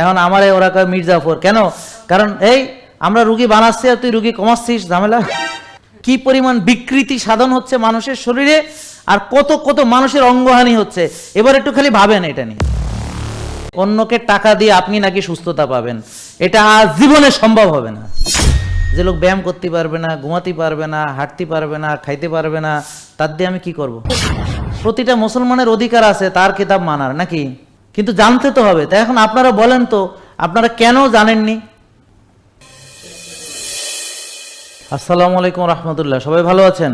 এখন আমারে ওরা কয় মির্জাফর কেন? কারণ, এই, আমরা রুগী বানাচ্ছি আর তুই রুগী কমাচ্ছিস, ঝামেলা? কি পরিমাণ বিকৃতি সাধন হচ্ছে মানুষের শরীরে, আর কত কত মানুষের অঙ্গহানি হচ্ছে। এবার একটু খালি ভাবেন এটা নিয়ে। অন্যকে টাকা দিয়ে আপনি নাকি সুস্থতা পাবেন, এটা জীবনে সম্ভব হবে না। যে লোক ব্যায়াম করতে পারবে না, ঘুমাতে পারবে না, হাঁটতে পারবে না, খাইতে পারবে না, তার দিয়ে আমি কি করব। প্রতিটা মুসলমানের অধিকার আছে, তার কিতাব মানার, নাকি? কিন্তু জানতে তো হবে। তাই এখন আপনারা বলেন তো, আপনারা কেন জানেননি? আসসালামু আলাইকুম রহমতুল্লাহ, সবাই ভালো আছেন?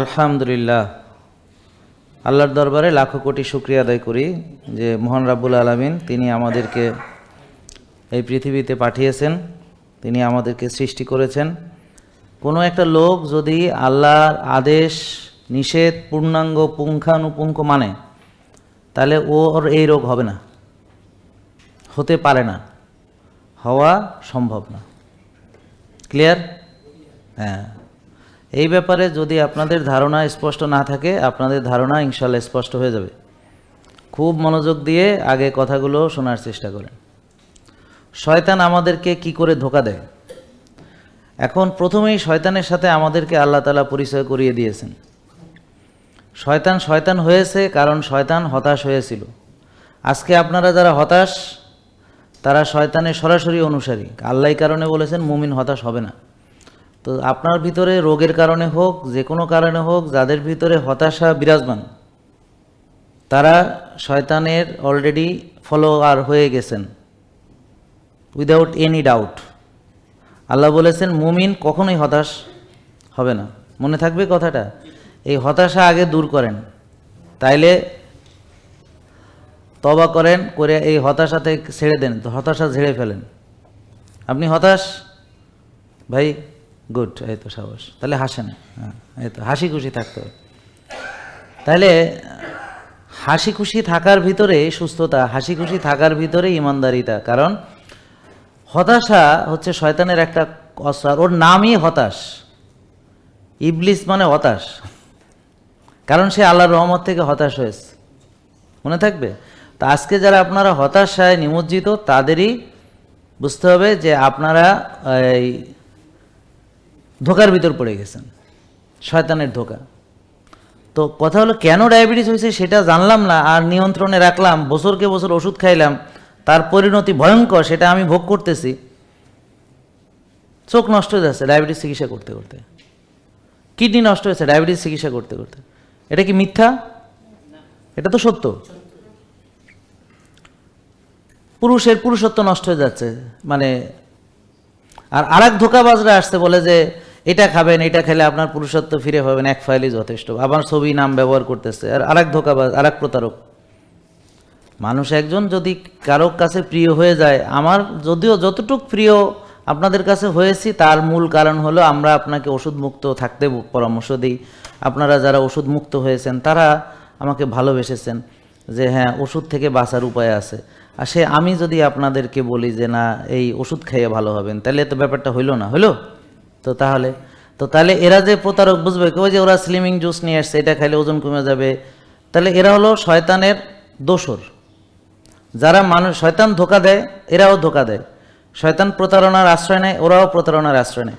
আলহামদুলিল্লাহ। আল্লাহর দরবারে লাখো কোটি শুক্রিয়া আদায় করি যে মোহন রাব্বুল আলমিন তিনি আমাদেরকে এই পৃথিবীতে পাঠিয়েছেন, তিনি আমাদেরকে সৃষ্টি করেছেন। কোনো একটা লোক যদি আল্লাহর আদেশ, নিষেধ, পূর্ণাঙ্গ, পুঙ্খানুপুঙ্খ মানে তাহলে ওর এই রোগ হবে না। হতে পারে না। হওয়া সম্ভব না। ক্লিয়ার হ্যাঁ। এই ব্যাপারে যদি আপনাদের ধারণা স্পষ্ট না থাকে, আপনাদের ধারণা ইনশাল্লাহ স্পষ্ট হয়ে যাবে। খুব মনোযোগ দিয়ে আগে কথাগুলো শোনার চেষ্টা করেন। শয়তান আমাদেরকে কি করে ধোকা দেয়? এখন প্রথমেই শয়তানের সাথে আমাদেরকে আল্লাহ তালা পরিচয় করিয়ে দিয়েছেন। শয়তান শয়তান হয়েছে কারণ শয়তান হতাশ হয়েছিল। আজকে আপনারা যারা হতাশ, তারা শয়তানের সরাসরি অনুসারী। আল্লাহ কারণে বলেছেন, মুমিন হতাশ হবে না। তো আপনার ভিতরে রোগের কারণে হোক, যে কোনো কারণে হোক, যাদের ভিতরে হতাশা বিরাজমান, তারা শয়তানের অলরেডি ফলোয়ার হয়ে গেছেন। উইদাউট এনি ডাউট আল্লাহ বলেছেন, মুমিন কখনোই হতাশ হবে না। মনে থাকবে কথাটা? এই হতাশা আগে দূর করেন। তাইলে তবা করেন, করে এই হতাশাতে ছেড়ে দেন হতাশা ঝেড়ে ফেলেন। আপনি হতাশ? ভাই, গুড, এই তো সাহস তাহলে হাসেন। হ্যাঁ এই তো, হাসি খুশি থাকতে হবে। তাহলে হাসি খুশি থাকার ভিতরে সুস্থতা, হাসি খুশি থাকার ভিতরে ইমানদারিতা। কারণ হতাশা হচ্ছে শয়তানের একটা অস্ত্র ওর নামই হতাশ। ইবলিস মানে হতাশ। কারণ সে আল্লাহর রহমত থেকে হতাশ হয়েছে। মনে থাকবে? তা আজকে যারা আপনারা হতাশায় নিমজ্জিত, তাদেরই বুঝতে হবে যে আপনারা, এই, ধোকার ভিতর পড়ে গেছেন। শয়তানের ধোকা। তো কথা হলো, কেন ডায়াবেটিস হয়েছে সেটা জানলাম না, আর নিয়ন্ত্রণে রাখলাম, বছরকে বছর ওষুধ খাইলাম, তার পরিণতি ভয়ঙ্কর, সেটা আমি ভোগ করতেছি। চোখ নষ্ট হয়ে যাচ্ছে ডায়াবেটিস চিকিৎসা করতে করতে। কিডনি নষ্ট হয়েছে ডায়াবেটিস চিকিৎসা করতে করতে। এটা কি মিথ্যা? এটা তো সত্য। পুরুষের পুরুষত্ব নষ্ট হয়ে যাচ্ছে মানে আর আর এক ধোকাবাজরা আসতে বলে যে, এটা খাবেন, এটা খেলে আপনার পুরুষত্ব ফিরে পাবেন, এক ফাইলই যথেষ্ট। আবার ছবি, নাম ব্যবহার করতেছে। আর আরেক ধোকাবাজ আর এক প্রতারক। মানুষ একজন যদি কারও কাছে প্রিয় হয়ে যায়, আমার যদিও যতটুক প্রিয় আপনাদের কাছে হয়েছি, তার মূল কারণ হলো আমরা আপনাকে ওষুধ মুক্ত থাকতে পরামর্শ দিই। আপনারা যারা ওষুধ মুক্ত হয়েছেন, তারা আমাকে ভালোবেসেছেন যে হ্যাঁ ওষুধ থেকে বাঁচার উপায় আছে। আর সে আমি যদি আপনাদেরকে বলি যে না, এই ওষুধ খাইয়ে ভালো হবেন, তাহলে তো ব্যাপারটা হইল না, হইল? তো তাহলে তো তাহলে এরা যে প্রতারক বুঝবে কেউ যে ওরা স্লিমিং জুস নিয়ে আসছে, এটা খাইলে ওজন কমে যাবে। তাহলে এরা হলো শয়তানের দোসর যারা মানুষ, শয়তান ধোকা দেয়, এরাও ধোকা দেয়। শয়তান প্রতারণার আশ্রয় নেয়, ওরাও প্রতারণার আশ্রয় নেয়।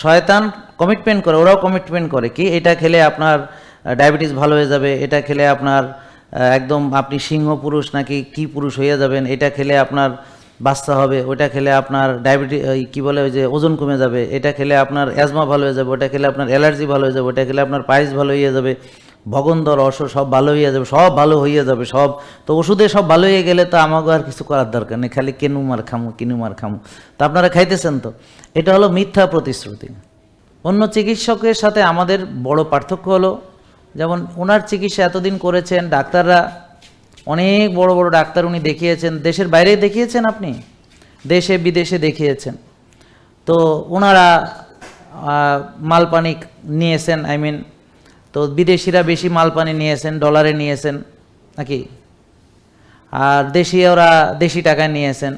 শয়তান কমিটমেন্ট করে, ওরাও কমিটমেন্ট করে কি? এটা খেলে আপনার ডায়াবেটিস ভালো হয়ে যাবে, এটা খেলে আপনার একদম আপনি সিংহ পুরুষ নাকি কি পুরুষ হয়ে যাবেন, এটা খেলে আপনার বাচ্চা হবে, ওটা খেলে আপনার ডায়াবেটিস কি বলে, ওই যে ওজন কমে যাবে, এটা খেলে আপনার অ্যাজমা ভালো হয়ে যাবে, ওটা খেলে আপনার অ্যালার্জি ভালো হয়ে যাবে, ওটা খেলে আপনার পায়েস ভালো হয়ে যাবে। ভগন্দর অস, সব ভালো হয়ে যাবে, সব ভালো হয়ে যাবে, সব। তো ওষুধে সব ভালো হয়ে গেলে তো আমাকে আর কিছু করার দরকার নেই, খালি কেনু মার খামু, কিনু মার খামু। তো আপনারা খাইতেছেন তো? এটা হলো মিথ্যা প্রতিশ্রুতি। অন্য চিকিৎসকের সাথে আমাদের বড় পার্থক্য হলো, যেমন ওনার চিকিৎসা এতদিন করেছেন, ডাক্তাররা অনেক বড় বড় ডাক্তার উনি দেখিয়েছেন, দেশের বাইরে দেখিয়েছেন আপনি? দেশে বিদেশে দেখিয়েছেন। তো ওনারা মালপানি নিয়েছেন, আই মিন তো বিদেশিরা বেশি মালপানি নিয়েছেন ডলারে নিয়েছেন, নাকি? আর দেশি ওরা দেশি টাকায় নিয়েছেন।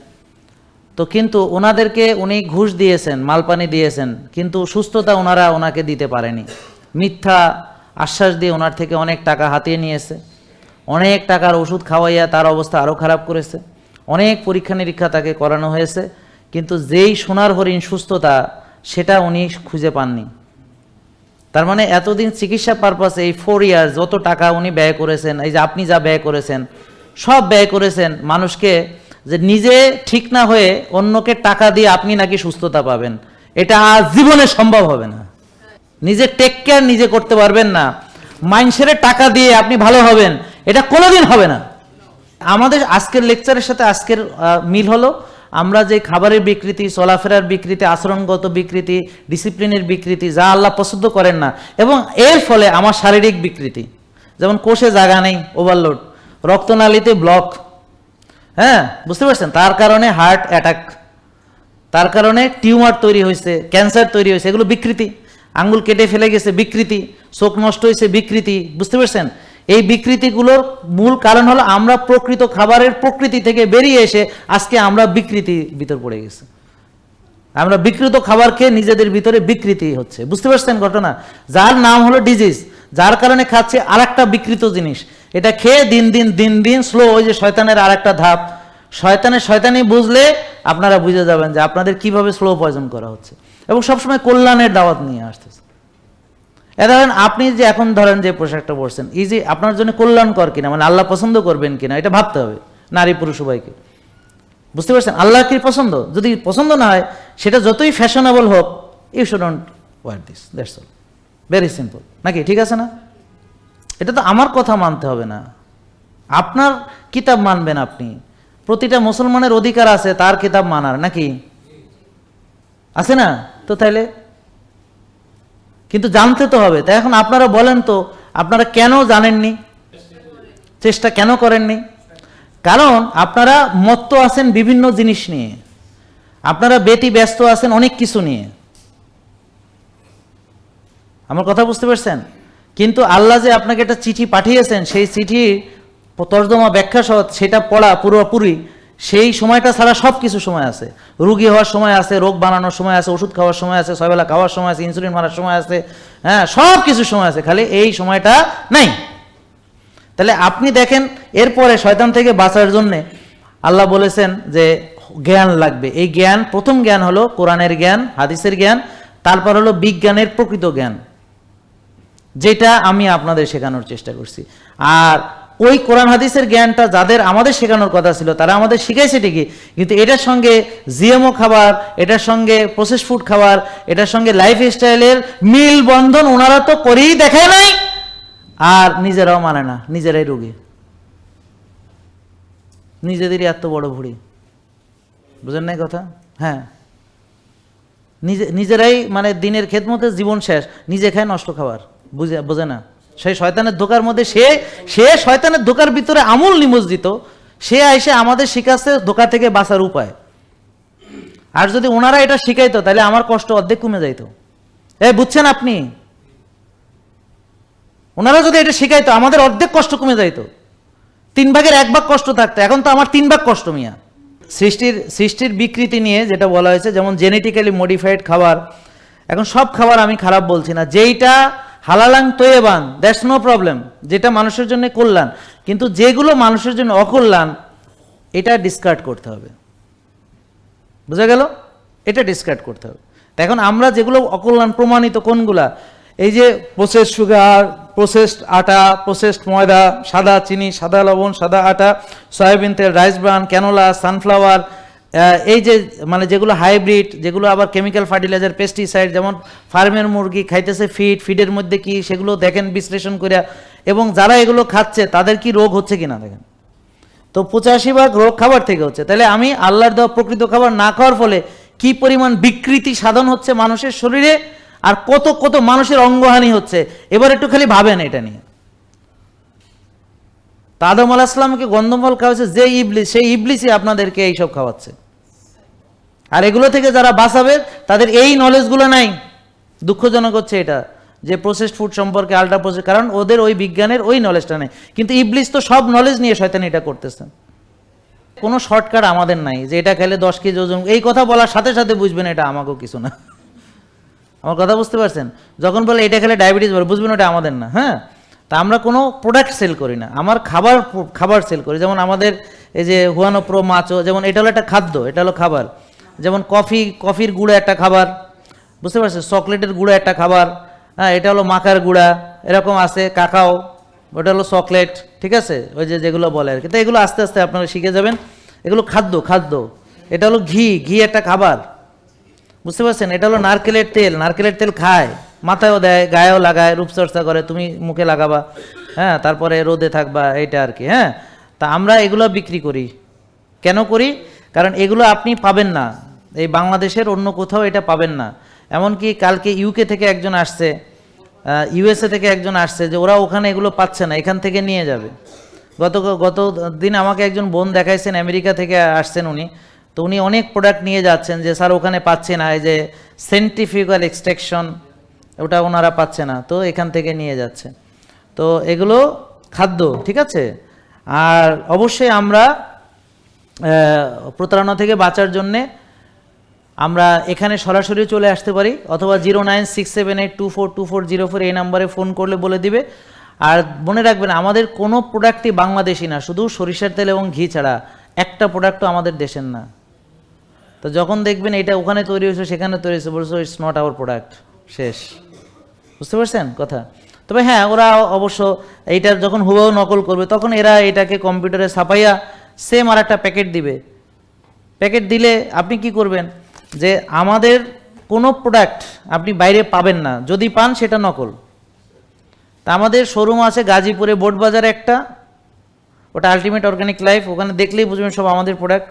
তো কিন্তু ওনাদেরকে উনি ঘুষ দিয়েছেন, মালপানি দিয়েছেন, কিন্তু সুস্থতা ওনারা ওনাকে দিতে পারেনি। মিথ্যা আশ্বাস দিয়ে ওনার থেকে অনেক টাকা হাতিয়ে নিয়েছে। অনেক টাকার ওষুধ খাওয়াইয়া তার অবস্থা আরও খারাপ করেছে। অনেক পরীক্ষা নিরীক্ষা তাকে করানো হয়েছে, কিন্তু যেই সোনার হরিণ সুস্থতা, সেটা উনি খুঁজে পাননি। তার মানে এতদিন চিকিৎসা পারপাসে এই ফোর ইয়ার্স যত টাকা উনি ব্যয় করেছেন, এই যে আপনি যা ব্যয় করেছেন, সব ব্যয় করেছেন, মানুষকে যে নিজে ঠিক না হয়ে অন্যকে টাকা দিয়ে আপনি নাকি সুস্থতা পাবেন, এটা জীবনে সম্ভব হবে না। নিজে টেক কেয়ার নিজে করতে পারবেন না। মাইন্ডসের টাকা দিয়ে আপনি ভালো হবেন, এটা কোনোদিন হবে না। আমাদের আজকের লেকচারের সাথে আজকের মিল হলো। আমরা যে খাবারের বিকৃতি, চলাফেরার বিকৃতি, আচরণগত বিকৃতি ডিসিপ্লিনের বিকৃতি, যা আল্লাহ পছন্দ করেন না, এবং এর ফলে আমার শারীরিক বিকৃতি। যেমন কোষে জায়গা নেই ওভারলোড রক্তনালীতে ব্লক হ্যাঁ বুঝতে পারছেন? তার কারণে হার্ট অ্যাটাক তার কারণে টিউমার তৈরি হয়েছে ক্যান্সার তৈরি হয়েছে, এগুলো বিকৃতি। আঙ্গুল কেটে ফেলে গেছে, বিকৃতি। চোখ নষ্ট হয়েছে, বিকৃতি, বুঝতে পারছেন? এই বিকৃতিগুলোর মূল কারণ হলো আমরা প্রকৃত খাবারের প্রকৃতি থেকে বেরিয়ে এসে আজকে আমরা বিকৃতি ভিতর পড়ে গেছি। আমরা বিকৃত খাবার খেয়ে নিজেদের ভিতরে বিকৃতি হচ্ছে। বুঝতে পারছেন ঘটনা? যার নাম হলো ডিজিজ যার কারণে খাচ্ছে আর একটা বিকৃত জিনিস। এটা খেয়ে দিন দিন দিন দিন স্লো ওই যে শয়তানের আর একটা ধাপ। শয়তানের শয়তানি বুঝলে আপনারা বুঝে যাবেন যে আপনাদের কীভাবে স্লো পয়জন করা হচ্ছে। এবং সবসময় কল্যাণের দাওয়াত নিয়ে আসতেছে। ধরেন আপনি যে এখন ধরেন যে পোশাকটা পরছেন, এই যে আপনার জন্য কল্যাণকর কিনা মানে আল্লাহ পছন্দ করবেন কিনা, এটা ভাবতে হবে, নারী পুরুষ উভয়কে। বুঝতে পারছেন? আল্লাহ কি পছন্দ? যদি পছন্দ না হয়, সেটা যতই ফ্যাশনেবল হোক you shouldn't wear this that's all very simple নাকি? ঠিক আছে না? এটা তো আমার কথা মানতে হবে না। আপনার কিতাব মানবেন আপনি। প্রতিটা মুসলমানের অধিকার আছে, তার কিতাব মানার, নাকি? আছে না? তো তাইলে কিন্তু জানতে তো হবে। তাই এখন আপনারা বলেন তো, আপনারা কেন জানেননি? চেষ্টা কেন করেননি? কারণ আপনারা মত্ত আছেন বিভিন্ন জিনিস নিয়ে। আপনারা বেটি ব্যস্ত আছেন অনেক কিছু নিয়ে। আমার কথা বুঝতে পারছেন? কিন্তু আল্লাহ যে আপনাকে একটা চিঠি পাঠিয়েছেন, সেই চিঠি তর্জমা ব্যাখ্যা সহ সেটা পড়া পুরোপুরি সেই সময়টা ছাড়া সব কিছু সময় আছে। রুগী হওয়ার সময় আছে, রোগ বানানোর সময় আছে, ওষুধ খাওয়ার সময় আছে, ছয়বেলা খাওয়ার সময় আছে ইনসুলিন মারার সময় আছে হ্যাঁ সব কিছু সময় আছে, খালি এই সময়টা নাই। তাহলে আপনি দেখেন, এরপরে শয়তান থেকে বাঁচার জন্যে আল্লাহ বলেছেন যে জ্ঞান লাগবে। এই জ্ঞান, প্রথম জ্ঞান হলো কোরআনের জ্ঞান, হাদিসের জ্ঞান, তারপর হলো বিজ্ঞানের প্রকৃত জ্ঞান। যেটা আমি আপনাদের শেখানোর চেষ্টা করছি। আর ওই কোরআন হাদিসের জ্ঞানটা যাদের আমাদের শেখানোর কথা ছিল, তারা আমাদের শিখাইছে ঠিকই, কিন্তু এটার সঙ্গে জিএমও খাবার, এটার সঙ্গে প্রসেস ফুড খাবার, এটার সঙ্গে লাইফ স্টাইলের মিল বন্ধন ওনারা তো করেই দেখায় নাই, আর নিজেরাও মানে না, নিজেরাই রোগী। নিজেদেরই এত বড় ভুড়ি। বুঝেন নাই কথা? হ্যাঁ। নিজে, নিজেরাই মানে দিনের খেদমতে জীবন শেষ, নিজে খায় নষ্ট খাবার, বুঝে, বোঝে না। সেই শয়তানের ধোকার মধ্যে সে সে শয়তানের ধোকার ভিতরে আমূল নিমজ্জিত, সে এসে আমাদের শিখাচ্ছে ধোকা থেকে বাঁচার উপায়। আর যদি ওনারা এটা শিখাইতো, তাহলে আমার কষ্ট অর্ধেক কমে যাইতো। এ, বুঝছেন আপনি? ওনারা যদি এটা শিখাইতো, আমাদের অর্ধেক কষ্ট কমে যাইতো। তিন ভাগের এক ভাগ কষ্ট থাকতো, এখন তো আমার তিন ভাগ কষ্ট মিয়া। সৃষ্টির সৃষ্টির বিকৃতি নিয়ে যেটা বলা হয়েছে, যেমন জেনেটিক্যালি মডিফাইড খাবার, এখন সব খাবার আমি খারাপ বলছি না, যেইটা হালালাং তৈবান দ্যাটস নো প্রবলেম যেটা মানুষের জন্য কল্যাণ। কিন্তু যেগুলো মানুষের জন্য অকল্যাণ, এটা ডিসকার্ড করতে হবে। বুঝা গেল? এটা ডিসকার্ড করতে হবে। এখন আমরা যেগুলো অকল্যাণ প্রমাণিত কোনগুলা? এই যে প্রসেসড সুগার প্রসেসড আটা প্রসেসড ময়দা, সাদা চিনি, সাদা লবণ, সাদা আটা, সয়াবিন তেল রাইস ব্রান ক্যানোলা সানফ্লাওয়ার এই যে মানে যেগুলো হাইব্রিড যেগুলো আবার কেমিক্যাল ফার্টিলাইজার পেস্টিসাইড যেমন ফার্মের মুরগি খাইতেছে ফিড ফিডের মধ্যে কি সেগুলো দেখেন, বিশ্লেষণ করে এবং যারা এগুলো খাচ্ছে, তাদের কি রোগ হচ্ছে কিনা দেখেন? তো পঁচাশি ভাগ রোগ খাবার থেকে হচ্ছে। তাহলে আমি আল্লাহর দেওয়া প্রকৃত খাবার না খাওয়ার ফলে কি পরিমাণ বিকৃতি সাধন হচ্ছে মানুষের শরীরে, আর কত কত মানুষের অঙ্গহানি হচ্ছে? এবার একটু খালি ভাবেন এটা নিয়ে। আদম আলাহিসামকে গন্ধমফল খাওয়াচ্ছে, যে ইবলিস, সেই ইবলিসই আপনাদেরকে এইসব খাওয়াচ্ছে। আর এগুলো থেকে যারা বাঁচাবে, তাদের এই নলেজগুলো নাই। দুঃখজনক হচ্ছে এটা, যে প্রসেসড ফুড সম্পর্কে আল্ট্রা প্রসেস কারণ ওদের ওই বিজ্ঞানের ওই নলেজটা নেই। কিন্তু ইবলিস তো সব নলেজ নিয়ে শয়তান এটা করতেছেন কোনো শর্টকাট আমাদের নাই, যে এটা খেলে দশ কেজি ওজন, এই কথা বলার সাথে সাথে বুঝবেন এটা আমাকেও কিছু না। আমার কথা বুঝতে পারছেন? যখন বলে এটা খেলে ডায়াবেটিস বলে বুঝবেন ওটা আমাদের না হ্যাঁ? তা আমরা কোনো প্রোডাক্ট সেল করি না, আমার খাবার খাবার সেল করি। যেমন আমাদের এই যে হুয়ানো প্রো মাচো যেমন এটা হলো একটা খাদ্য, এটা হলো খাবার। যেমন কফি, কফির গুঁড়ো একটা খাবার, বুঝতে পারছ চকলেটের গুঁড়ো একটা খাবার হ্যাঁ এটা হলো মাখার গুঁড়া, এরকম আছে, কাকাও, ওটা হলো চকলেট, ঠিক আছে? ওই যে যেগুলো বলে আর কি। তো এগুলো আস্তে আস্তে আপনারা শিখে যাবেন। এগুলো খাদ্য খাদ্য। এটা হলো ঘি ঘি একটা খাবার। বুঝতে পারছেন? এটা হলো নারকেলের তেল নারকেলের তেল খায়। মাথায়ও দেয়, গায়েও লাগায়, রূপচর্চা করে, তুমি মুখে লাগাবা হ্যাঁ তারপরে রোদে থাকবা, এইটা আর কি হ্যাঁ? তা আমরা এগুলো বিক্রি করি। কেন করি? কারণ এগুলো আপনি পাবেন না। এই বাংলাদেশের অন্য কোথাও এটা পাবেন না। এমনকি কালকে ইউকে থেকে একজন আসছে ইউএসএ থেকে একজন আসছে যে ওরা ওখানে এগুলো পাচ্ছে না, এখান থেকে নিয়ে যাবে। গত গত দিন আমাকে একজন বোন দেখাইছেন, আমেরিকা থেকে আসছেন উনি। তো উনি অনেক প্রোডাক্ট নিয়ে যাচ্ছেন যে, স্যার, ওখানে পাচ্ছে না। এই যে সেন্ট্রিফিউগাল এক্সট্রাকশন ওটা ওনারা পাচ্ছে না। তো এখান থেকে নিয়ে যাচ্ছে। তো এগুলো খাদ্য, ঠিক আছে? আর অবশ্যই আমরা প্রতারণা থেকে বাঁচার জন্যে আমরা এখানে সরাসরি চলে আসতে পারি, অথবা zero nine six seven eight two four two four zero four এই নাম্বারে ফোন করলে বলে দিবে। আর মনে রাখবেন, আমাদের কোনো প্রোডাক্টই বাংলাদেশি না, শুধু সরিষার তেল এবং ঘি ছাড়া একটা প্রোডাক্টও আমাদের দেশের না। তো যখন দেখবেন এটা ওখানে তৈরি হয়েছে, সেখানে তৈরি হয়েছে, বলছো ইটস নট আওয়ার প্রোডাক্ট শেষ। বুঝতে পারছেন কথা? তবে হ্যাঁ ওরা অবশ্য এইটার যখন হুবাহু নকল করবে, তখন এরা এটাকে কম্পিউটারে ছাপাইয়া সেম আর একটা প্যাকেট দিবে। প্যাকেট দিলে আপনি কি করবেন? যে আমাদের কোনো প্রোডাক্ট আপনি বাইরে পাবেন না। যদি পান সেটা নকল। তা আমাদের শোরুম আছে গাজীপুরে, বোটবাজারে একটা। ওটা আলটিমেট অর্গানিক লাইফ ওখানে দেখলেই বুঝবেন সব আমাদের প্রোডাক্ট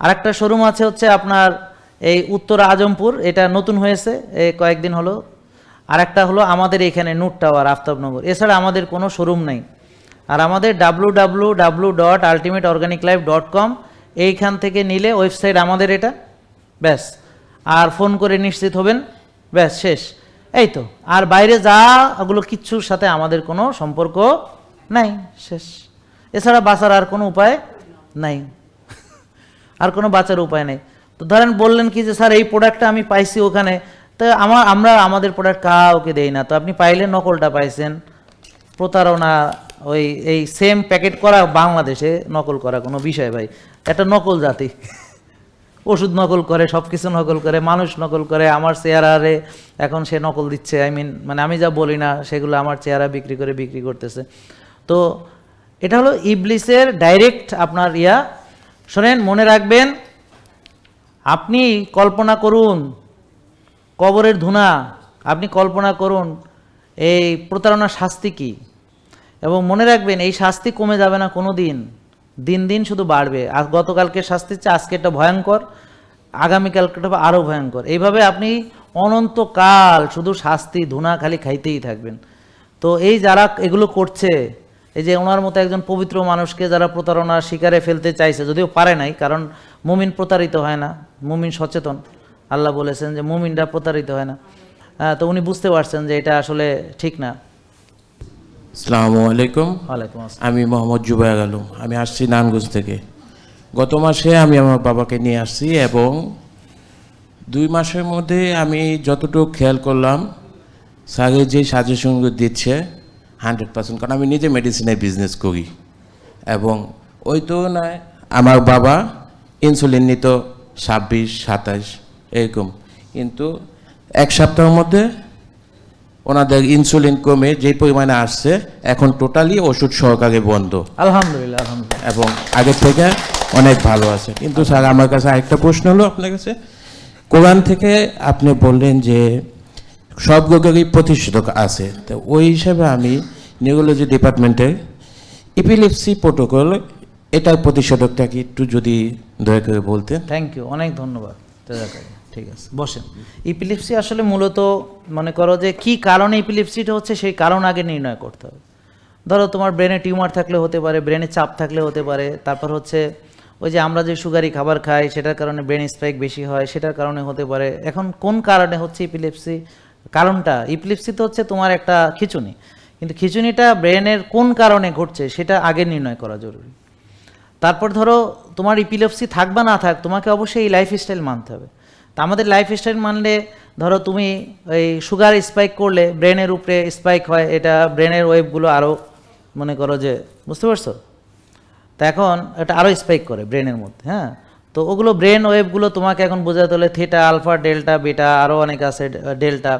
আর একটা শোরুম আছে হচ্ছে আপনার এই উত্তর আজমপুর। এটা নতুন হয়েছে এই কয়েকদিন হলো। আর একটা হলো আমাদের এখানে নুট টাওয়ার, আফতাবনগর। এছাড়া আমাদের কোনো শোরুম নেই। আর আমাদের W W W dot ultimate organic life dot com এইখান থেকে নিলে ওয়েবসাইট আমাদের এটা। ব্যাস। আর ফোন করে নিশ্চিত হবেন। ব্যাস, শেষ। এই তো। আর বাইরে যা ওগুলো কিচ্ছুর সাথে আমাদের কোনো সম্পর্ক নাই। শেষ। এছাড়া বাঁচার আর কোনো উপায় নাই। আর কোনো বাঁচার উপায় নেই। তো ধরেন বললেন কি যে, স্যার, এই প্রোডাক্টটা আমি পাইছি ওখানে। তো আমার, আমরা আমাদের প্রোডাক্ট কাউকে দেই না। তো আপনি পাইলে নকলটা পাইছেন। প্রতারণা ওই, এই সেম প্যাকেট করা বাংলাদেশে নকল করা কোনো বিষয় ভাই। একটা নকল জাতি। ওষুধ নকল করে সব কিছু নকল করে, মানুষ নকল করে, আমার চেহারারে এখন সে নকল দিচ্ছে। আই মিন মানে আমি যা বলি না, সেগুলো আমার চেহারা বিক্রি করে বিক্রি করতেছে। তো এটা হলো ইবলিসের ডাইরেক্ট আপনার ইয়া। শোনেন, মনে রাখবেন, আপনি কল্পনা করুন, কবরের ধুনা, আপনি কল্পনা করুন, এই প্রতারণার শাস্তি কি? এবং মনে রাখবেন, এই শাস্তি কমে যাবে না কোনো দিন দিন দিন শুধু বাড়বে। আর গতকালকে শাস্তি হচ্ছে আজকে একটা ভয়ঙ্কর আগামীকালটা আরও ভয়ঙ্কর। এইভাবে আপনি অনন্তকাল শুধু শাস্তি, ধুনা খালি খাইতেই থাকবেন। তো এই যারা এগুলো করছে, এই যে ওনার মতো একজন পবিত্র মানুষকে যারা প্রতারণার শিকারে ফেলতে চাইছে, যদিও পারে নাই, কারণ মুমিন প্রতারিত হয় না, মুমিন সচেতন। আল্লাহ বলেছেন যে মুমিনরা প্রতারিত হয় না। তো উনি বুঝতে পারছেন যে এটা আসলে ঠিক না। আসসালামু আলাইকুম। আমি মোহাম্মদ জুবাইর আলম। আমি আসছি নানগঞ্জ থেকে। গত মাসে আমি আমার বাবাকে নিয়ে আসছি এবং দুই মাসের মধ্যে আমি যতটুকু খেয়াল করলাম স্যারের যে সাজেশনগুলো দিচ্ছে হান্ড্রেড পার্সেন্ট কারণ আমি নিজে মেডিসিনের বিজনেস করি। এবং ওই তুলনায় আমার বাবা ইনসুলিন নিত ছাব্বিশ সাতাশ এরকম। কিন্তু এক সপ্তাহের মধ্যে ওনাদের ইনসুলিন কমে যে পরিমাণে আসছে এখন টোটালি ওষুধ সহকারে বন্ধ। আলহামদুলিল্লাহ আলহামদুলিল্লাহ। এবং আগের থেকে অনেক ভালো আছে। কিন্তু স্যার আমার কাছে আরেকটা প্রশ্ন হলো আপনার কাছে। কোরআন থেকে আপনি বললেন যে সব রোগেরই প্রতিষেধক আছে। তো ওই হিসাবে আমি নিউরোলজি ডিপার্টমেন্টের ইপিলিপসি প্রোটোকল এটার প্রতিষেধকটা কি একটু যদি দয়া করে বলতেন। থ্যাংক ইউ অনেক ধন্যবাদ। ঠিক আছে, বসেন। ইপিলিপসি আসলে মূলত মনে করো যে কি কারণে ইপিলিপসিটা হচ্ছে সেই কারণ আগে নির্ণয় করতে হবে। ধরো তোমার ব্রেনে টিউমার থাকলে হতে পারে ব্রেনে চাপ থাকলে হতে পারে, তারপর হচ্ছে ওই যে আমরা যে সুগারি খাবার খাই, সেটার কারণে ব্রেন স্ট্রাইক বেশি হয়, সেটার কারণে হতে পারে। এখন কোন কারণে হচ্ছে ইপিলিপসি কারণটা ইপিলিপসি তো হচ্ছে তোমার একটা খিচুনি। কিন্তু খিচুনিটা ব্রেনের কোন কারণে ঘটছে, সেটা আগে নির্ণয় করা জরুরি। তারপর ধরো তোমার ইপিলেপসি থাক বা না থাক, তোমাকে অবশ্যই এই লাইফস্টাইল মানতে হবে। তা আমাদের লাইফস্টাইল মানলে, ধরো তুমি ওই সুগার স্পাইক করলে ব্রেনের উপরে স্পাইক হয়, এটা ব্রেনের ওয়েভগুলো আরও মনে করো যে, বুঝতে পারছ? তা এখন এটা আরও স্পাইক করে ব্রেনের মধ্যে হ্যাঁ? তো ওগুলো ব্রেন ওয়েভগুলো তোমাকে এখন বোঝাতে হলে থিটা আলফা ডেল্টা বেটা আরও অনেক আছে ডেল্টা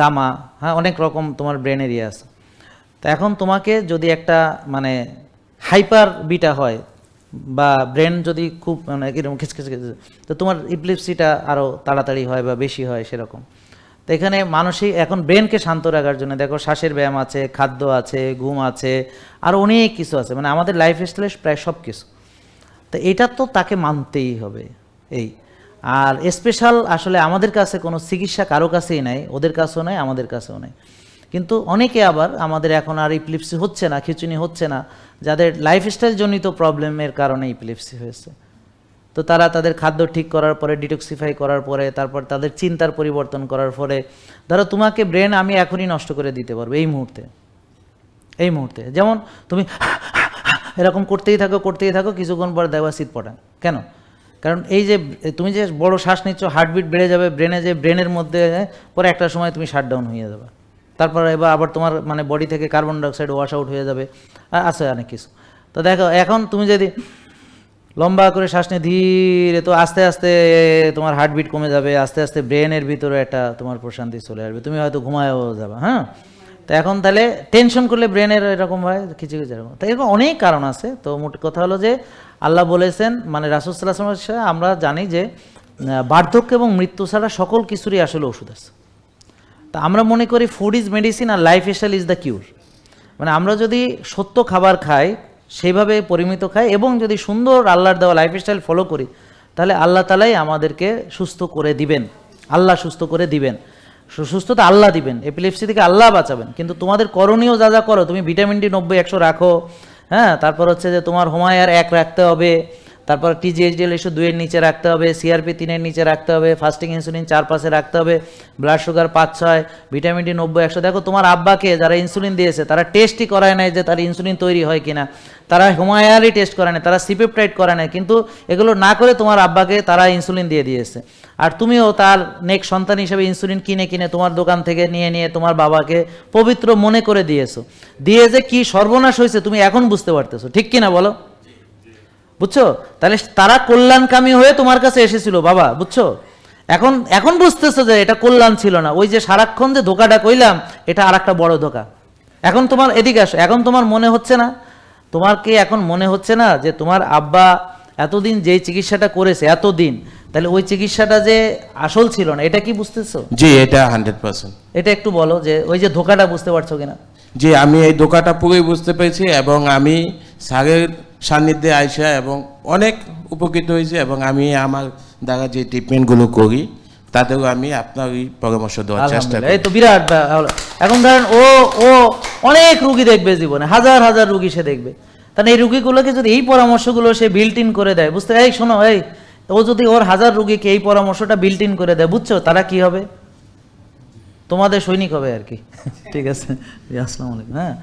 গামা হ্যাঁ? অনেক রকম তোমার ব্রেনের ইয়ে আছে। তো এখন তোমাকে যদি একটা মানে হাইপার বিটা হয় বা ব্রেন যদি খুব মানে এরকম খিচখিচ তো তোমার ইপলিপসিটা আরও তাড়াতাড়ি হয় বা বেশি হয় সেরকম। তো এখানে মানসিক, এখন ব্রেনকে শান্ত রাখার জন্য দেখো শ্বাসের ব্যায়াম আছে, খাদ্য আছে, ঘুম আছে, আর অনেক কিছু আছে। মানে আমাদের লাইফ স্টাইলে প্রায় সব কিছু। তো এটা তো তাকে মানতেই হবে, এই। আর স্পেশাল আসলে আমাদের কাছে কোনো চিকিৎসা কারও কাছেই নাই, ওদের কাছেও নাই, আমাদের কাছেও নাই। কিন্তু অনেকে আবার আমাদের এখন আর ইপিলিপসি হচ্ছে না, খিচুনি হচ্ছে না যাদের লাইফস্টাইল জনিত প্রবলেমের কারণে ইপিলিপসি হয়েছে। তো তারা তাদের খাদ্য ঠিক করার পরে ডিটক্সিফাই করার পরে, তারপর তাদের চিন্তার পরিবর্তন করার পরে ধরো তোমাকে ব্রেন আমি এখনই নষ্ট করে দিতে পারব এই মুহূর্তে। এই মুহূর্তে। যেমন তুমি এরকম করতেই থাকো করতেই থাকো, কিছুক্ষণ পর দেওয়া শীত পটান কেন? কারণ এই যে, তুমি যে বড় শ্বাস নিচ্ছ হার্টবিট বেড়ে যাবে ব্রেনে যে ব্রেনের মধ্যে, পরে একটা সময় তুমি শাটডাউন হয়ে যাবে। তারপর এবার আবার তোমার মানে বডি থেকে কার্বন ডাইঅক্সাইড ওয়াশ আউট হয়ে যাবে। আছে অনেক কিছু। তো দেখো, এখন তুমি যদি লম্বা করে শ্বাস নিয়ে ধীরে তো আস্তে আস্তে তোমার হার্টবিট কমে যাবে, আস্তে আস্তে ব্রেনের ভিতরে একটা তোমার প্রশান্তি চলে আসবে। তুমি হয়তো ঘুমায়ও যাবে হ্যাঁ? তো এখন তাহলে টেনশন করলে ব্রেনের এরকম হয় কিছু কিছু এরকম। তো এরকম অনেক কারণ আছে। তো মোট কথা হলো যে আল্লাহ বলেছেন মানে রাসুসাল্লাহ আমরা জানি যে বার্ধক্য এবং মৃত্যু ছাড়া সকল কিছুরই আসলে ওষুধ আছে। তা আমরা মনে করি ফুড ইজ মেডিসিন আর lifestyle is the cure মানে আমরা যদি সত্য খাবার খাই সেইভাবে পরিমিত খাই এবং যদি সুন্দর আল্লাহর দেওয়া লাইফ স্টাইল ফলো করি, তাহলে আল্লাহ তালাই আমাদেরকে সুস্থ করে দিবেন। আল্লাহ সুস্থ করে দিবেন। সুস্থতা আল্লাহ দিবেন। এপিলেপসি থেকে আল্লাহ বাঁচাবেন। কিন্তু তোমাদের করণীয় যা যা করো, তুমি ভিটামিন ডি নব্বই, একশো রাখো। হ্যাঁ তারপর হচ্ছে যে তোমার হোমায়ার এক রাখতে হবে। তারপর টিজিএইচডিএল এসে দুইয়ের নিচে রাখতে হবে সিআরপি তিনের নিচে রাখতে হবে ফাস্টিং ইনসুলিন চার পাশে রাখতে হবে ব্লাড সুগার পাঁচ, ছয় ভিটামিন ডি নব্বই, একশো। দেখো তোমার আব্বাকে যারা ইনসুলিন দিয়েছে, তারা টেস্টই করায় নাই যে তার ইনসুলিন তৈরি হয় কিনা। তারা হোমায়ারই টেস্ট করে নাই, তারা সিপেপটাইড করে নাই, কিন্তু এগুলো না করে তোমার আব্বাকে তারা ইনসুলিন দিয়ে দিয়েছে। আর তুমিও তার নেক্সট সন্তান হিসেবে ইনসুলিন কিনে কিনে তোমার দোকান থেকে নিয়ে নিয়ে তোমার বাবাকে পবিত্র মনে করে দিয়েছ। দিয়ে যে কি সর্বনাশ হয়েছে তুমি এখন বুঝতে পারতেছো, ঠিক কিনা বলো? বুঝছ? তাহলে তারা কল্যাণকামী হয়ে তোমার কাছে এসেছিল বাবা বুঝছ? এখন এখন বুঝতেছো যে এটা কল্যাণ ছিল না। ওই যে সারাক্ষণ যে ধোকাটা কইলাম এটা আর একটা বড় ধোকা। এখন তোমার এদিকে আসো এখন তোমার মনে হচ্ছে না? তোমার কি এখন মনে হচ্ছে না যে তোমার আব্বা এতদিন যেই চিকিৎসাটা করেছে এতদিন তাহলে ওই চিকিৎসাটা যে আসল ছিল না এটা কি বুঝতেছো? জি এটা হান্ড্রেড পার্সেন্ট। এটা একটু বলো যে ওই যে ধোকাটা বুঝতে পারছ কিনা? জি আমি এই দোকানটা পুরোই বুঝতে পেরেছি এবং আমি স্যারের সান্নিধ্যে আইসা এবং অনেক উপকৃত হয়েছে এবং আমি আমার দ্বারা যে ট্রিটমেন্টগুলো করি তাতেও আমি আপনার ওই পরামর্শ দেওয়ার চেষ্টা করি। এই তো বিরাট এখন ধরেন ও ও অনেক রুগী দেখবে জীবনে হাজার হাজার রুগী সে দেখবে। তাহলে এই রুগীগুলোকে যদি এই পরামর্শগুলো সে বিল্ট ইন করে দেয় বুঝতে এই শোনো এই ও যদি ওর হাজার রুগীকে এই পরামর্শটা বিল্ট ইন করে দেয় বুঝছ? তারা কি হবে? তোমাদের সৈনিক হবে আর কি। ঠিক আছে? আসসালামু আলাইকুম। হ্যাঁ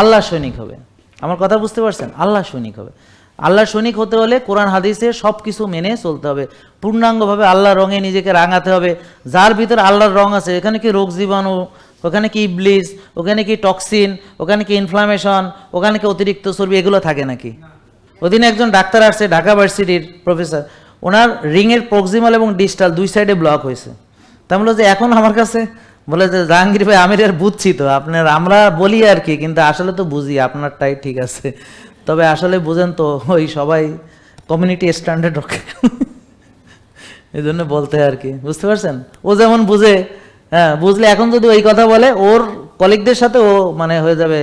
আল্লাহ সৈনিক হবে। আমার কথা বুঝতে পারছেন? আল্লাহ সৈনিক হবে। আল্লাহ সৈনিক হতে হলে কোরআন, হাদিসে সব কিছু মেনে চলতে হবে। পূর্ণাঙ্গভাবে আল্লাহ রঙে নিজেকে রাঙাতে হবে। যার ভিতরে আল্লাহর রং আছে, এখানে কি রোগ জীবাণু, ওখানে কি ইবলিস, ওখানে কি টক্সিন, ওখানে কি ইনফ্লামেশন ওখানে কি অতিরিক্ত চর্বি, এগুলো থাকে নাকি? ওদিন একজন ডাক্তার আসছে, ঢাকা ভার্সিটির প্রফেসর। ওনার রিংয়ের প্রক্সিমাল এবং ডিস্টাল দুই সাইডে ব্লক হয়েছে। তা বলল যে এখন আমার কাছে বলে যে, জাহাঙ্গীর ভাই, আমি বুঝছি তো। আপনার, আমরা বলি আর কি, কিন্তু আসলে তো বুঝি, আপনারটাই ঠিক আছে। তবে আসলে বুঝেন তো, ওই সবাই কমিউনিটি স্ট্যান্ডার্ড রক্ষে এই জন্য বলতে আর কি, বুঝতে পারছেন? ও যেমন বুঝে হ্যাঁ বুঝলে এখন যদি ওই কথা বলে, ওর কলিগদের সাথে ও মানে হয়ে যাবে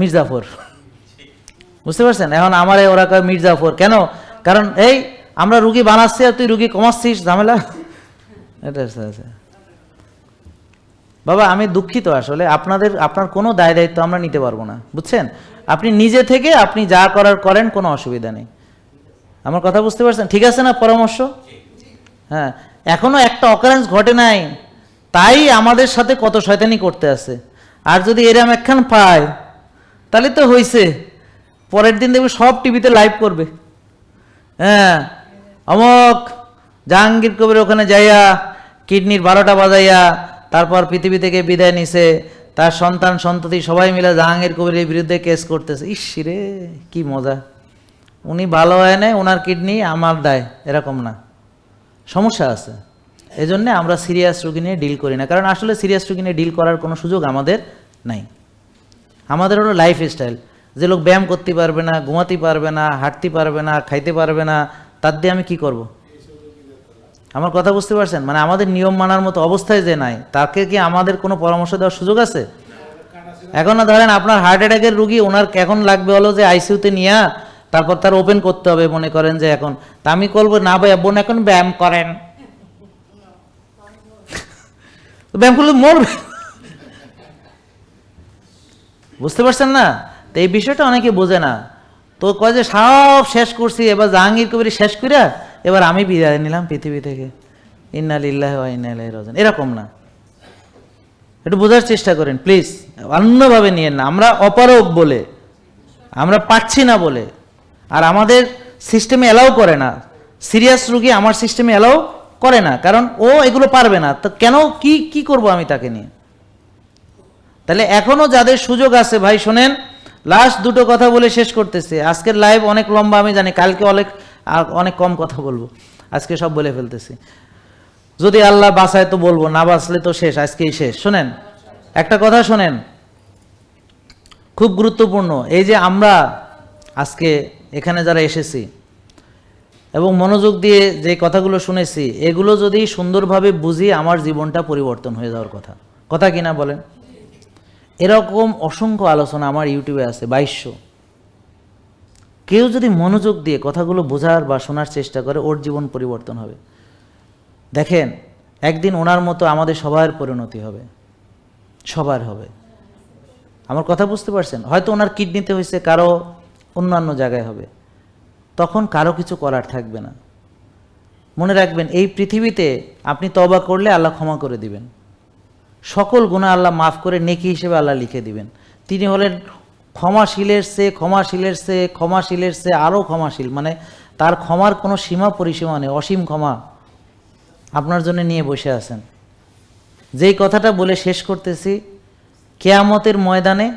মির্জাফর। বুঝতে পারছেন? এখন আমারে ওরা কয় মির্জাফর। কেন? কারণ, এই, আমরা রুগী বানাচ্ছি আর তুই রুগী কমাচ্ছিস, ঝামেলা? এটা আছে। বাবা, আমি দুঃখিত আসলে। আপনাদের, আপনার কোনো দায় দায়িত্ব আমরা নিতে পারব না, বুঝছেন? আপনি নিজে থেকে আপনি যা করার করেন, কোনো অসুবিধা নেই। আমার কথা বুঝতে পারছেন? ঠিক আছে না পরামর্শ? হ্যাঁ। এখনও একটা অকারেন্স ঘটে নাই। তাই আমাদের সাথে কত শয়তানি করতে আছে। আর যদি এরম একখান পায়, তাহলে তো হইছে। পরের দিন দেখবে সব টিভিতে লাইভ করবে। হ্যাঁ। অমক জাহাঙ্গীর কবির ওখানে যাইয়া, কিডনির বারোটা বাজাইয়া তারপর পৃথিবী থেকে বিদায় নিছে, তার সন্তান, সন্ততি সবাই মিলে জাহাঙ্গীর কবিরের বিরুদ্ধে কেস করতেছে। ইস রে, কি মজা। উনি ভালো হয় না ওনার কিডনি আমার দায়, এরকম না। সমস্যা আছে। এই জন্যে আমরা সিরিয়াস রুগী নিয়ে ডিল করি না, কারণ আসলে সিরিয়াস রুগী নিয়ে ডিল করার কোনো সুযোগ আমাদের নাই। আমাদের হলো লাইফ স্টাইল যে লোক ব্যায়াম করতে পারবে না, ঘুমাতে পারবে না, হাঁটতে পারবে না, খাইতে পারবে না, তার দিয়ে আমি কি করব। আমার কথা বুঝতে পারছেন? মানে আমাদের নিয়ম মানার মতো অবস্থায় যে নাই, তাকে কি আমাদের কোনো পরামর্শ দেওয়ার সুযোগ আছে? এখন না ধরেন আপনার হার্ট অ্যাটাকের রুগী, ওনার এখন লাগবে হলো যে আইসিউতে নিয়ে, তারপর তার ওপেন করতে হবে, মনে করেন যে এখন। তা আমি করব না ভাই বোন এখন ব্যায়াম করেন। ব্যায়াম করলে মরবে। বুঝতে পারছেন না? তো এই বিষয়টা অনেকে বোঝে না। তো কয় যে সব শেষ করছি, এবার জাহাঙ্গীর কবির শেষ করিয়া এবার আমি বিদায় নিলাম পৃথিবী থেকে। ইন্না লিল্লাহ এরকম না। একটু বোঝার চেষ্টা করেন, প্লিজ। অন্যভাবে নিয়েন না। আমরা অপারক বলে, আমরা পাচ্ছি না বলে। আর আমাদের সিস্টেমে অ্যালাউ করে না। সিরিয়াস রুগী আমার সিস্টেমে অ্যালাউ করে না। কারণ ও এগুলো পারবে না। তো কেন, কি কি করব আমি তাকে নিয়ে? তাহলে এখনও যাদের সুযোগ আছে, ভাই, শোনেন লাস্ট দুটো কথা বলে শেষ করতেছে। আজকের লাইভ অনেক লম্বা, আমি জানি। কালকে অনেক আর অনেক কম কথা বলব। আজকে সব বলে ফেলতেছি। যদি আল্লাহ বাঁচায় তো বলব, না বাঁচলে তো শেষ, আজকেই শেষ। শোনেন, একটা কথা শোনেন। খুব গুরুত্বপূর্ণ, এই যে আমরা আজকে এখানে যারা এসেছি এবং মনোযোগ দিয়ে যে কথাগুলো শুনেছি, এগুলো যদি সুন্দরভাবে বুঝি আমার জীবনটা পরিবর্তন হয়ে যাওয়ার কথা। কথা কিনা বলেন? এরকম অসংখ্য আলোচনা আমার ইউটিউবে আছে, বাইশশো। কেউ যদি মনোযোগ দিয়ে কথাগুলো বোঝার বা শোনার চেষ্টা করে, ওর জীবন পরিবর্তন হবে। দেখেন, একদিন ওনার মতো আমাদের সবার পরিণতি হবে। সবার হবে। আমার কথা বুঝতে পারছেন? হয়তো ওনার কিডনিতে হয়েছে, কারও অন্যান্য জায়গায় হবে। তখন কারও কিছু করার থাকবে না। মনে রাখবেন, এই পৃথিবীতে আপনি তবা করলে আল্লাহ ক্ষমা করে দিবেন। সকল গুণা আল্লাহ মাফ করে, নেকি হিসেবে আল্লাহ লিখে দিবেন। তিনি হলেন ক্ষমাশীলের সে ক্ষমাশীলের সে ক্ষমাশীলের সে, আরও ক্ষমাশীল। মানে তার ক্ষমার কোনো সীমা পরিসীমা নেই, অসীম ক্ষমা আপনার জন্য নিয়ে বসে আছেন। যেই কথাটা বলে শেষ করতেছি, কেয়ামতের ময়দানে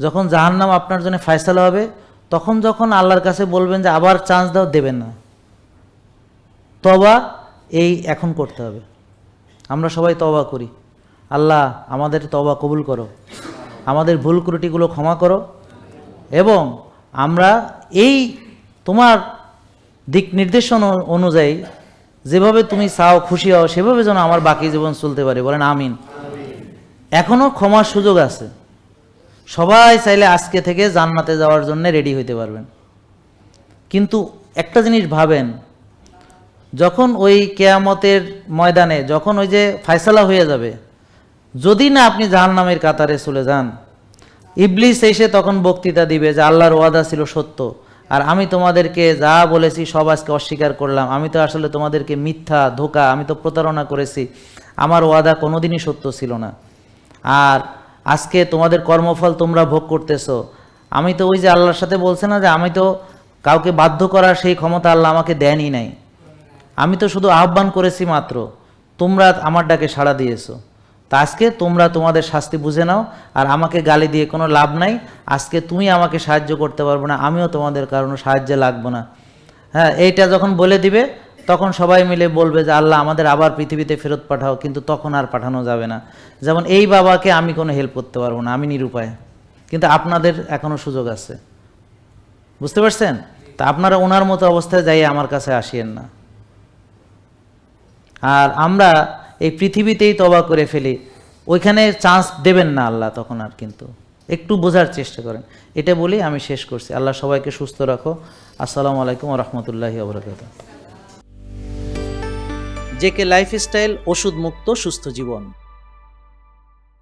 যখন জাহান্নাম আপনার জন্য ফয়সালা হবে, তখন যখন আল্লাহর কাছে বলবেন যে আবার চান্স দাও, দেবেন না। তবা এই এখন করতে হবে। আমরা সবাই তবা করি। আল্লাহ আমাদের তবা কবুল করো। আমাদের ভুল ত্রুটিগুলো ক্ষমা করো। এবং আমরা এই তোমার দিক নির্দেশন অনুযায়ী যেভাবে তুমি চাও খুশি হও, সেভাবে যেন আমার বাকি জীবন চলতে পারে। বলেন, আমিন। এখনও ক্ষমার সুযোগ আছে। সবাই চাইলে আজকে থেকে জান্নাতে যাওয়ার জন্য রেডি হইতে পারবেন। কিন্তু একটা জিনিস ভাবেন, যখন ওই কেয়ামতের ময়দানে, যখন ওই যে ফায়সালা হয়ে যাবে যদি না আপনি জাহান্নামের কাতারে চলে যান, ইবলিস এসে তখন বক্তৃতা দিবে যে আল্লাহর ওয়াদা ছিল সত্য। আর আমি তোমাদেরকে যা বলেছি সব আজকে অস্বীকার করলাম। আমি তো আসলে তোমাদেরকে মিথ্যা, ধোকা, আমি তো প্রতারণা করেছি। আমার ওয়াদা কোনোদিনই সত্য ছিল না। আর আজকে তোমাদের কর্মফল তোমরা ভোগ করতেছো। আমি তো ওই যে আল্লাহর সাথে বলছে না যে আমি তো কাউকে বাধ্য করার সেই ক্ষমতা আল্লাহ আমাকে দেনই নাই। আমি তো শুধু আহ্বান করেছি মাত্র, তোমরা আমার ডাকে সাড়া দিয়েছ। তা আজকে তোমরা তোমাদের শাস্তি বুঝে নাও, আর আমাকে গালি দিয়ে কোনো লাভ নাই। আজকে তুমি আমাকে সাহায্য করতে পারবে না, আমিও তোমাদের কারণে সাহায্যে লাগবো না। হ্যাঁ এইটা যখন বলে দিবে, তখন সবাই মিলে বলবে যে, আল্লাহ, আমাদের আবার পৃথিবীতে ফেরত পাঠাও, কিন্তু তখন আর পাঠানো যাবে না। যেমন এই বাবাকে আমি কোনো হেল্প করতে পারব না, আমি নিরুপায়। কিন্তু আপনাদের এখনও সুযোগ আছে। বুঝতে পারছেন? তা আপনারা ওনার মতো অবস্থায় যাই আমার কাছে আসিয়েন না। আর আমরা এই পৃথিবীতেই তবা করে ফেলি। ওইখানে চান্স দেবেন না আল্লাহ তখন আর কিন্তু। একটু বোঝার চেষ্টা করেন। এটা বলেই আমি শেষ করছি। আল্লাহ সবাইকে সুস্থ রাখো। আসসালামু আলাইকুম রহমতুল্লাহি যে জেকে লাইফস্টাইল ওষুধ মুক্ত সুস্থ জীবন।